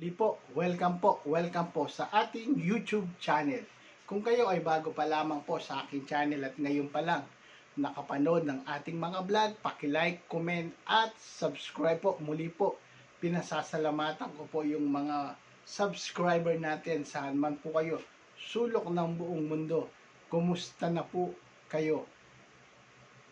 Muli po, welcome po, welcome po sa ating YouTube channel. Kung kayo ay bago pa lamang po sa aking channel at ngayon pa lang nakapanood ng ating mga vlog, paki-like, comment at subscribe po. Muli po, pinasasalamatan ko po yung mga subscriber natin saan man po kayo sulok ng buong mundo. Kumusta na po kayo?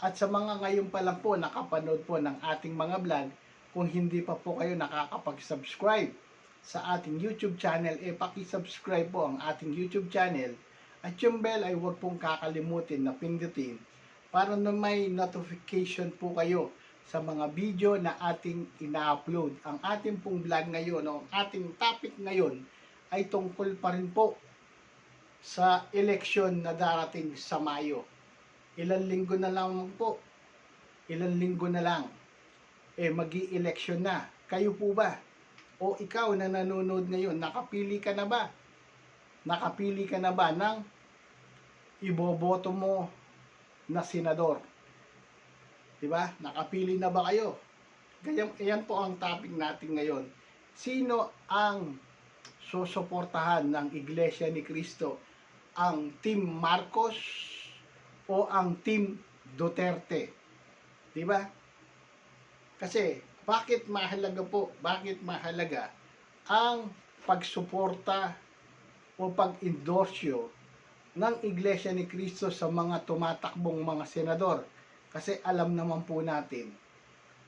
At sa mga ngayon pa lang po nakapanood po ng ating mga vlog, kung hindi pa po kayo nakakapag-subscribe sa ating YouTube channel, eh paki-subscribe po ang ating YouTube channel at yung bell ay huwag pong kakalimutin na pindutin para na may notification po kayo sa mga video na ating ina-upload. Ang ating pong vlog ngayon, o ang ating topic ngayon ay tungkol pa rin po sa election na darating sa Mayo. Ilan linggo na lang po, ilan linggo na lang, eh magi election na. Kayo po ba? O ikaw na nanonood ngayon, nakapili ka na ba? Nakapili ka na ba ng iboboto mo na senador? 'Di ba? Nakapili na ba kayo? Ganyan, ayan po ang topic natin ngayon. Sino ang susuportahan ng Iglesia ni Cristo? Ang Team Marcos o ang Team Duterte? 'Di ba? Kasi bakit mahalaga po? Bakit mahalaga ang pagsuporta o pag-endorsyo ng Iglesia ni Cristo sa mga tumatakbong mga senador? Kasi alam naman po natin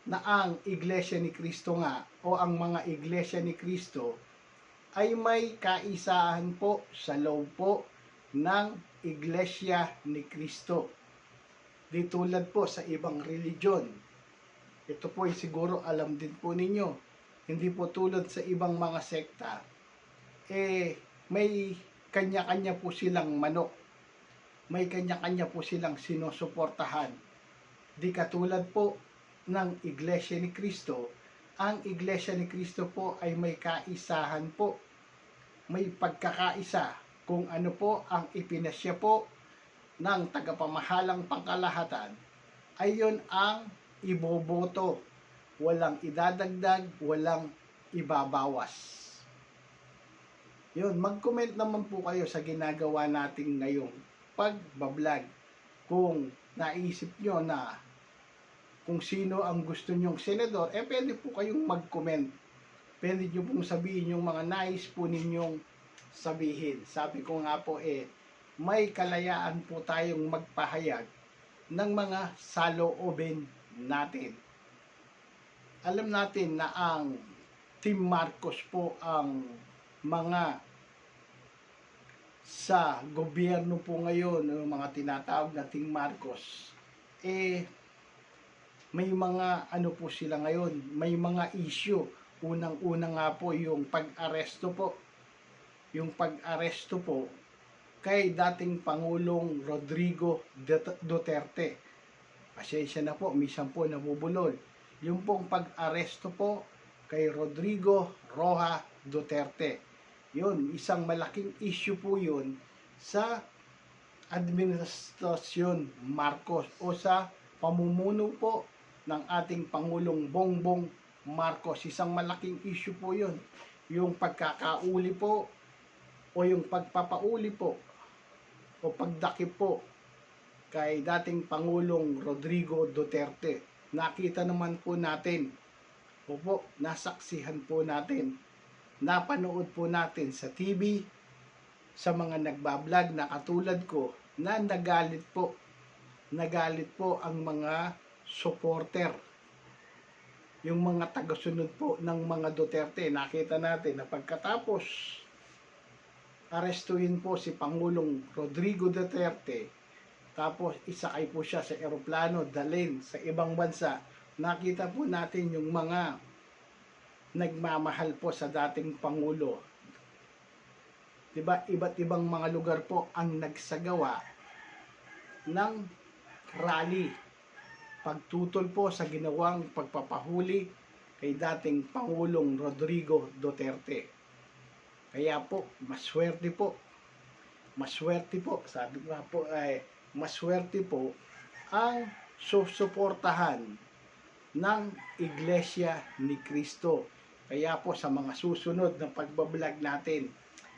na ang Iglesia ni Cristo nga o ang mga Iglesia ni Cristo ay may kaisahan po sa loob po ng Iglesia ni Cristo. Di tulad po sa ibang religion. Ito po ay siguro alam din po ninyo. Hindi po tulad sa ibang mga sekta. Eh, may kanya-kanya po silang manok. May kanya-kanya po silang sinusuportahan. Di katulad po ng Iglesia ni Cristo, ang Iglesia ni Cristo po ay may kaisahan po. May pagkakaisa kung ano po ang ipinasya po ng tagapamahalang pangkalahatan ay yun ang iboboto. Walang idadagdag, walang ibabawas. Yun, mag-comment naman po kayo sa ginagawa natin ngayong pagbablog. Kung naisip nyo na kung sino ang gusto nyong senador, eh pwede po kayong mag-comment. Pwede nyo pong sabihin yung mga nais po ninyong sabihin. Sabi ko nga po eh, may kalayaan po tayong magpahayag ng mga saloobin natin. Alam natin na ang Team Marcos po ang mga sa gobyerno po ngayon, yung mga tinatawag na Team Marcos, eh, may mga ano po sila ngayon, may mga issue. Unang-una nga po yung pag-aresto po. Yung pag-aresto po kay dating Pangulong Rodrigo Duterte. Pasensya na po, minsan po nabubulol. Yung pong pag-aresto po kay Rodrigo Roja Duterte. Yun, isang malaking issue po yun sa administrasyon Marcos o sa pamumuno po ng ating Pangulong Bongbong Marcos. Isang malaking issue po yun. Yung pagkakauli po o yung pagpapauli po o pagdakip po kay dating Pangulong Rodrigo Duterte. Nakita naman po natin, opo, nasaksihan po natin, napanood po natin sa TV, sa mga nagbablog na katulad ko, na nagalit po, nagalit po ang mga supporter. Yung mga tagasunod po ng mga Duterte, nakita natin na pagkatapos arestuhin po si Pangulong Rodrigo Duterte, tapos isakay po siya sa eroplano, dalhin sa ibang bansa. Nakita po natin yung mga nagmamahal po sa dating Pangulo. Diba, iba't ibang mga lugar po ang nagsagawa ng rally. Pagtutol po sa ginawang pagpapahuli kay dating Pangulong Rodrigo Duterte. Kaya po, maswerte po. Maswerte po. Sabi nga po, ay maswerte po ang susuportahan ng Iglesia ni Cristo. Kaya po sa mga susunod na pagbablog natin,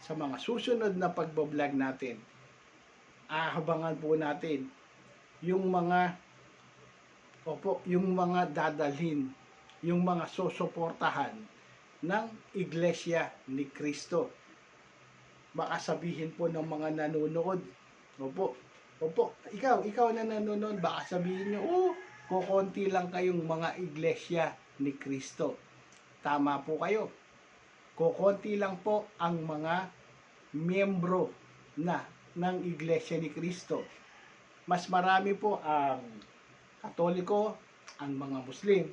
sa mga susunod na pagbablog natin, ahabangan po natin yung mga opo, yung mga dadalhin, yung mga susuportahan ng Iglesia ni Kristo. Baka sabihin po ng mga nanonood, opo, opo, ikaw, ikaw na nanonood, baka sabihin nyo, oh, kukonti lang kayong mga iglesia ni Kristo. Tama po kayo. Kukonti lang po ang mga miyembro na ng Iglesia ni Kristo. Mas marami po ang Katoliko, ang mga Muslim,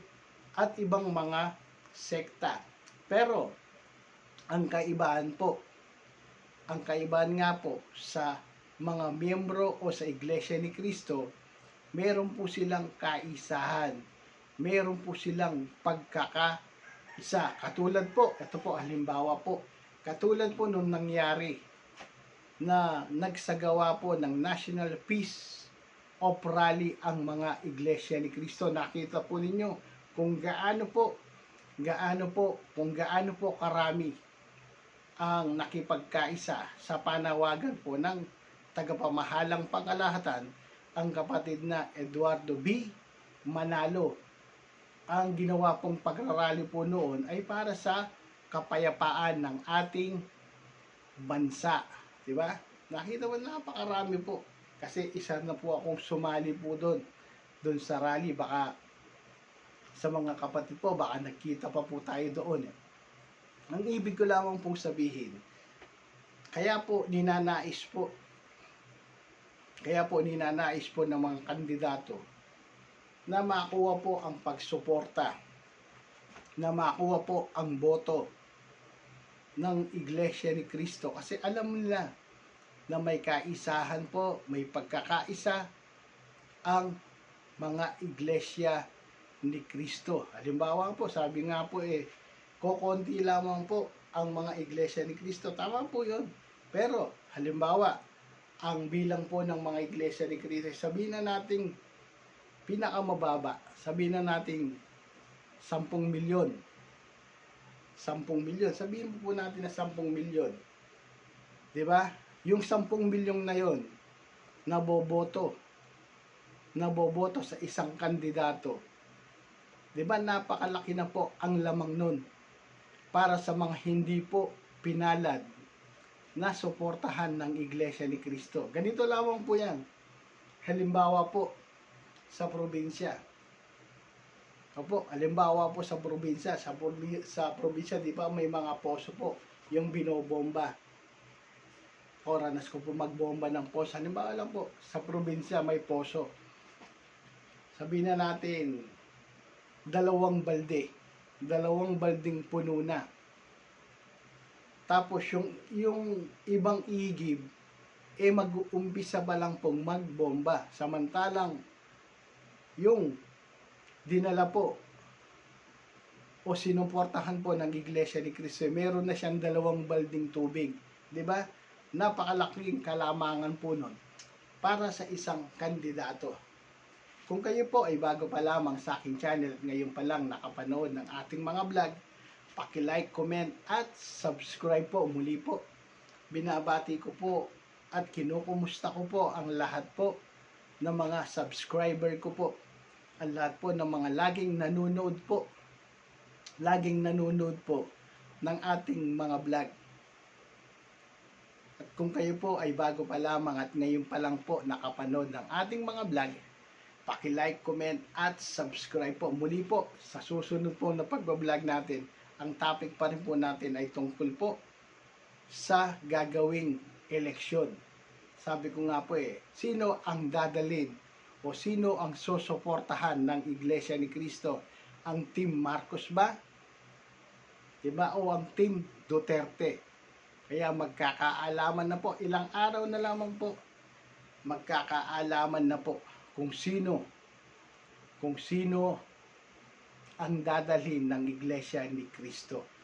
at ibang mga sekta. Pero, ang kaibahan po, ang kaibahan nga po sa mga miyembro o sa Iglesia ni Kristo, meron po silang kaisahan. Meron po silang pagkakaisa. Katulad po, ito po, halimbawa po, katulad po nung nangyari na nagsagawa po ng National Peace of Rally ang mga Iglesia ni Cristo. Nakita po ninyo kung gaano po, gaano po, kung gaano po karami ang nakipagkaisa sa panawagan po ng tagapamahalang pangalahatan ang kapatid na Eduardo B. Manalo. Ang ginawa pong pagrarally po noon ay para sa kapayapaan ng ating bansa. Di ba? Nakita mo napakarami po. Kasi isa na po akong sumali po doon. Doon sa rally. Baka sa mga kapatid po, baka nagkita pa po tayo doon. Eh. Ang ibig ko lamang pong sabihin, kaya po ninanais po kaya po ninanais po ng mga kandidato na makuha po ang pagsuporta, na makuha po ang boto ng Iglesia ni Cristo. Kasi alam nila na may kaisahan po, may pagkakaisa ang mga iglesia ni Cristo. Halimbawa po, sabi nga po eh, kokonti lamang po ang mga iglesia ni Cristo. Tama po yun. Pero, halimbawa, ang bilang po ng mga iglesia ni Cristo, sabihin na nating pinakamababa, sabihin na nating 10 milyon. 10 milyon. Sabihin po natin na 10 milyon. 'Di ba? Yung 10 milyong na 'yon naboboto. Naboboto sa isang kandidato. 'Di ba napakalaki na po ang lamang nun para sa mga hindi po pinalad na suportahan ng Iglesia ni Cristo. Ganito lamang po yan. Halimbawa po sa probinsya. Opo, halimbawa po sa probinsya. Sa, probi- sa probinsya, di ba may mga poso po yung binobomba. Oranas ko po magbomba ng poso. Halimbawa lang po, sa probinsya may poso. Sabihin na natin, dalawang balde. Dalawang balding puno na tapos yung, yung ibang igib, eh mag-uumpisa pa lang pong magbomba. Samantalang yung dinala po o sinuportahan po ng Iglesia ni Cristo, meron na siyang dalawang balding tubig. Di ba? Napakalaking kalamangan po nun para sa isang kandidato. Kung kayo po ay bago pa lamang sa aking channel at ngayon pa lang nakapanood ng ating mga vlog, paki-like, comment at subscribe po muli po. Binabati ko po at kinukumusta ko po ang lahat po ng mga subscriber ko po. Ang lahat po ng mga laging nanonood po. Laging nanonood po ng ating mga vlog. At kung kayo po ay bago pa lamang at ngayon pa lang po nakapanood ng ating mga vlog, paki-like, comment at subscribe po. Muli po sa susunod po na pagbablog natin ang topic pa rin po natin ay tungkol po sa gagawing eleksyon. Sabi ko nga po eh, sino ang dadalin o sino ang susuportahan ng Iglesia ni Cristo? Ang Team Marcos ba? Diba? O ang Team Duterte? Kaya magkakaalaman na po, ilang araw na lamang po, magkakaalaman na po kung sino, kung sino ang dadalhin ng Iglesia ni Kristo.